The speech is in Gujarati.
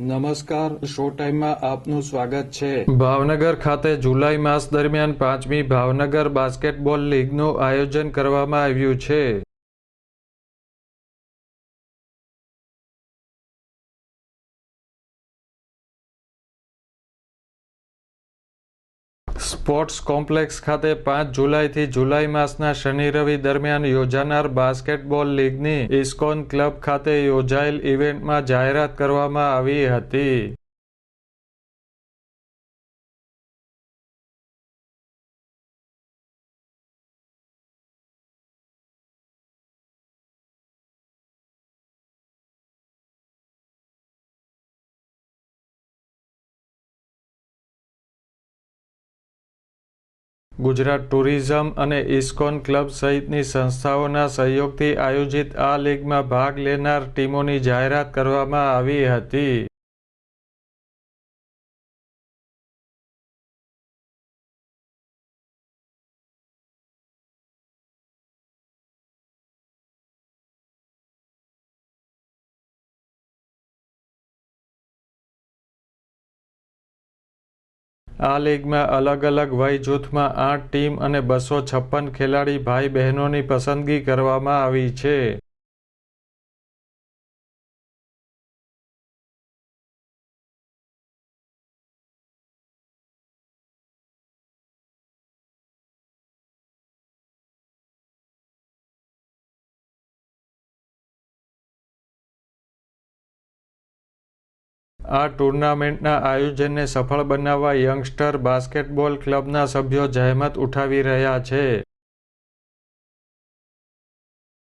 નમસ્કાર, શો ટાઈમમાં આપનું સ્વાગત છે. ભાવનગર ખાતે જુલાઈ માસ દરમિયાન પાંચમી ભાવનગર બાસ્કેટબોલ લીગનું આયોજન કરવામાં આવ્યું છે. સ્પોર્ટ્સ કોમ્પ્લેક્સ ખાતે પાંચ જુલાઈથી જુલાઈ માસના શનિ રવિ દરમિયાન યોજાનાર બાસ્કેટબોલ લીગની ઇસ્કોન ક્લબ ખાતે યોજાયેલ ઇવેન્ટમાં જાહેરાત કરવામાં આવી હતી. ગુજરાત ટુરિઝમ અને ઇસ્કોન ક્લબ સહિતની સંસ્થાઓના સહયોગથી આયોજિત આ લીગમાં ભાગ લેનાર ટીમોની જાહેરાત કરવામાં આવી હતી. આ લીગમાં અલગ અલગ વય જૂથમાં આઠ ટીમ અને બસો છપ્પન ખેલાડી ભાઈ બહેનોની પસંદગી કરવામાં આવી છે. આ ટુર્નામેન્ટના આયોજનને સફળ બનાવવા યંગસ્ટર બાસ્કેટબોલ ક્લબના સભ્યો જહેમત ઉઠાવી રહ્યા છે.